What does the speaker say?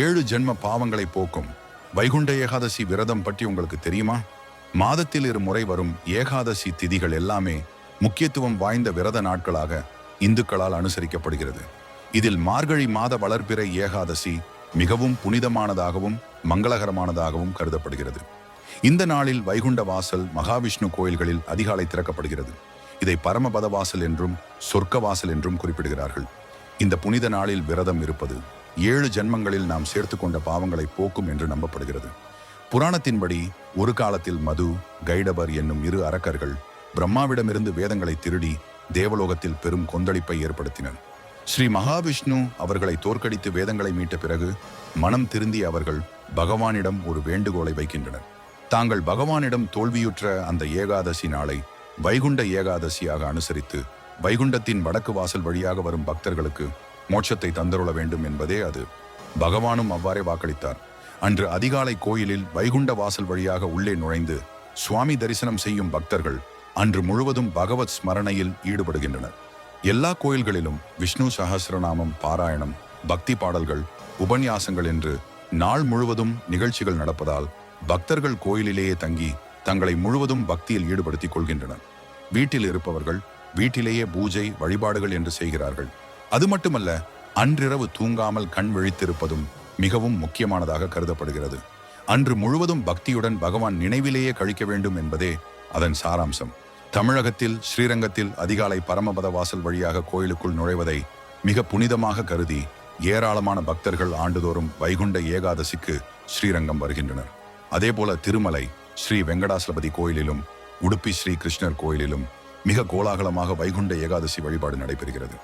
ஏழு ஜென்ம பாவங்களை போக்கும் வைகுண்ட ஏகாதசி விரதம் பற்றி உங்களுக்கு தெரியுமா? மாதத்தில் இரு முறை வரும் ஏகாதசி திதிகள் எல்லாமே முக்கியத்துவம் வாய்ந்த விரத நாட்களாக இந்துக்களால் அனுசரிக்கப்படுகிறது. இதில் மார்கழி மாத வளர்பிறை ஏகாதசி மிகவும் புனிதமானதாகவும் மங்களகரமானதாகவும் கருதப்படுகிறது. இந்த நாளில் வைகுண்ட வாசல் மகாவிஷ்ணு கோயில்களில் அதிகாலை திறக்கப்படுகிறது. இதை பரமபத வாசல் என்றும் சொர்க்க வாசல் என்றும் குறிப்பிடுகிறார்கள். இந்த புனித நாளில் விரதம் இருப்பது ஏழு ஜென்மங்களில் நாம் சேர்த்து கொண்ட பாவங்களை போக்கும் என்று நம்பப்படுகிறது. புராணத்தின்படி ஒரு காலத்தில் மது கைடபர் என்னும் இரு அரக்கர்கள் பிரம்மாவிடமிருந்து வேதங்களை திருடி தேவலோகத்தில் பெரும் கொந்தளிப்பை ஏற்படுத்தினர். ஸ்ரீ மகாவிஷ்ணு அவர்களை தோற்கடித்து வேதங்களை மீட்ட பிறகு மனம் திருந்திய அவர்கள் பகவானிடம் ஒரு வேண்டுகோளை வைக்கின்றனர். தாங்கள் பகவானிடம் தோல்வியுற்ற அந்த ஏகாதசி நாளை வைகுண்ட ஏகாதசியாக அனுசரித்து வைகுண்டத்தின் வடக்கு வாசல் வழியாக வரும் பக்தர்களுக்கு மோட்சத்தை தந்தருள வேண்டும் என்பதே அது. பகவானும் அவ்வாறே வாக்களித்தார். அன்று அதிகாலை கோயிலில் வைகுண்ட வாசல் வழியாக உள்ளே நுழைந்து சுவாமி தரிசனம் செய்யும் பக்தர்கள் அன்று முழுவதும் பகவத் ஸ்மரணையில் ஈடுபடுகின்றனர். எல்லா கோயில்களிலும் விஷ்ணு சஹஸ்ரநாமம் பாராயணம் பக்தி பாடல்கள் உபன்யாசங்கள் என்று நாள் முழுவதும் நிகழ்ச்சிகள் நடப்பதால் பக்தர்கள் கோயிலிலேயே தங்கி தங்களை முழுவதும் பக்தியில் ஈடுபடுத்திக் கொள்கின்றனர். வீட்டில் இருப்பவர்கள் வீட்டிலேயே பூஜை வழிபாடுகள் என்று செய்கிறார்கள். அது மட்டுமல்ல அன்றிரவு தூங்காமல் கண் விழித்திருப்பதும் மிகவும் முக்கியமானதாக கருதப்படுகிறது. அன்று முழுவதும் பக்தியுடன் பகவான் நினைவிலேயே கழிக்க வேண்டும் என்பதே அதன் சாராம்சம். தமிழகத்தில் ஸ்ரீரங்கத்தில் அதிகாலை பரமபத வாசல் வழியாக கோயிலுக்குள் நுழைவதை மிக புனிதமாக கருதி ஏராளமான பக்தர்கள் ஆண்டுதோறும் வைகுண்ட ஏகாதசிக்கு ஸ்ரீரங்கம் வருகின்றனர். அதேபோல திருமலை ஸ்ரீ வெங்கடாசலபதி கோயிலிலும் உடுப்பி ஸ்ரீ கிருஷ்ணர் கோயிலிலும் மிக கோலாகலமாக வைகுண்ட ஏகாதசி வழிபாடு நடைபெறுகிறது.